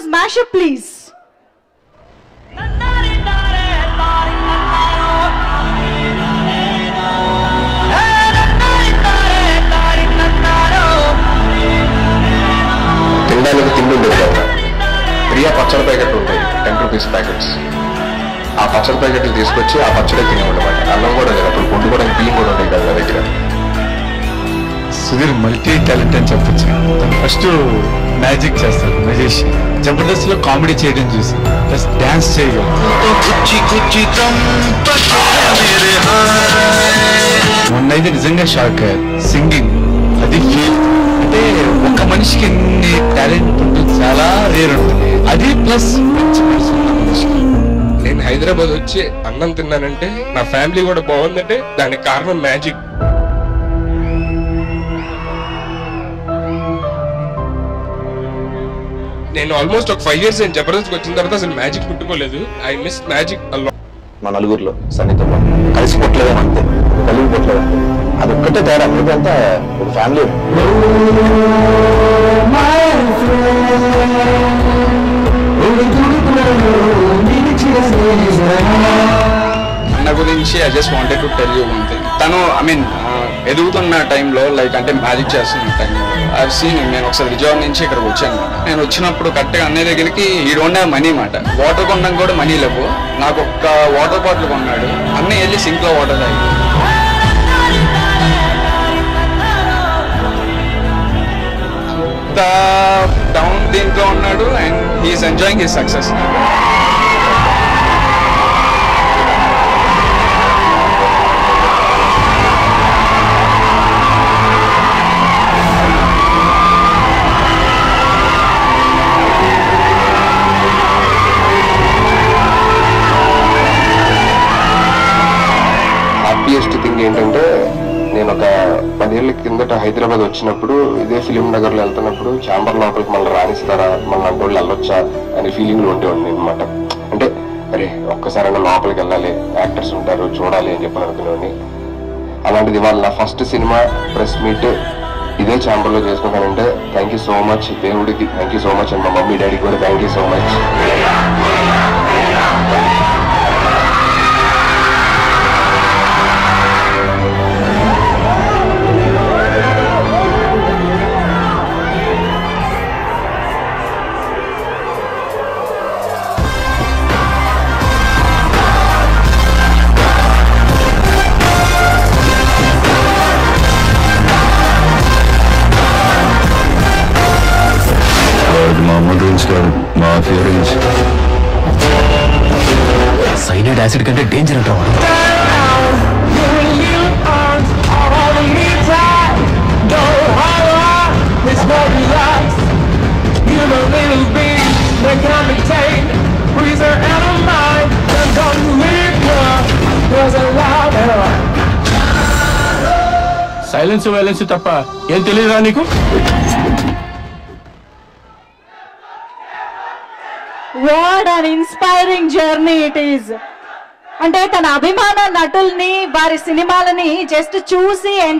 News mashup, please. తినడానికి తిండి ఉండేది కదా. ప్రియా పచ్చడి ప్యాకెట్ ఉంటాయి. Ten rupees packets. ఆ పచ్చడి ప్యాకెట్లు తీసుకొచ్చి ఆ పచ్చడి తినేవాళ్ళమాట. అన్నం కూడా లేదు. అప్పుడు వండుకోవడానికి బియ్యం కూడా ఉండేది కదా దగ్గర. సుధీర్ మల్టీ టాలెంట్ అని చెప్పొచ్చు ఫస్ట్ మ్యాజిక్ చేస్తాడు మెజిషియన్ జబర్దస్త్లో కామెడీ చేయడం చూసి ప్లస్ డాన్స్ మొన్నైతే నిజంగా షాక్. సింగింగ్ అది ఫీల్ అంటే ఒక మనిషికి ఎన్ని టాలెంట్ ఉంటుంది చాలా రేర్ ఉంటుంది. అది ప్లస్ నేను హైదరాబాద్ వచ్చి అన్నం తిన్నానంటే నా ఫ్యామిలీ కూడా బాగుందంటే దానికి కారణం మ్యాజిక్ నేను ఆల్మోస్ట్ ఒక ఫైవ్ ఇయర్స్ నేను జబర్దస్త్ వచ్చిన తర్వాత అసలు మ్యాజిక్ ముట్టుకోలేదు ఐ మిస్ మ్యాజిక్ అల్లో మా నలుగురిలో సన్నితో కలిసిపోట్లేదు అంతే. కలిగిపోట్లేదు అంతే. అది ఒక్కటే తేడా. ఒక ఫ్యామిలీ తన గురించి I just wanted to tell you one thing తను ఐ మీన్ ఎదుగుతున్న టైంలో లైక్ అంటే మ్యాజిక్ చేస్తున్న టైంలో ఐ సీన్ నేను ఒకసారి విజయవాడ నుంచి ఇక్కడ వచ్చాను. నేను వచ్చినప్పుడు కరెక్ట్గా అన్నయ్య దగ్గరికి ఈ డోంట్ హ్యావ్ మనీ మాట. వాటర్ కొనడం కూడా మనీ లేవు. నాకు ఒక్క వాటర్ బాటిల్ కొన్నాడు. అన్నయ్య వెళ్ళి సింక్లో వాటర్ తాగి. డౌన్ దీంట్లో ఉన్నాడు and he is enjoying his success ఏంటంటే నేను ఒక పదేళ్ళ కిందట హైదరాబాద్ వచ్చినప్పుడు ఇదే ఫిలిం నగర్లో వెళ్తున్నప్పుడు ఛాంబర్ లోపలికి మళ్ళీ రాణిస్తారా మళ్ళీ అంటోళ్ళు వెళ్ళొచ్చా అనే ఫీలింగ్ ఉండేవాడిని అనమాట అంటే అరే ఒక్కసారైనా లోపలికి వెళ్ళాలి యాక్టర్స్ ఉంటారు చూడాలి అని చెప్పి అనుకునేవాడిని. అలాంటిది వాళ్ళ ఫస్ట్ సినిమా ప్రెస్ మీట్ ఇదే ఛాంబర్లో చేసుకుంటానంటే థ్యాంక్ యూ సో మచ్ దేవుడికి thank you so much and మా మమ్మీ డాడీకి కూడా థ్యాంక్ యూ సో మచ్ కాదు మాఫియా రేంజ్ సైనైడ్ యాసిడ్ కంటే డేంజర్ అంటావా? సైలెన్స్ వైలెన్స్ తప్ప ఏం తెలియదా నీకు? What an inspiring journey it is అంటే తన అభిమాన నటుల్ని వారి సినిమాలని జస్ట్ చూసి ఎంజాయ్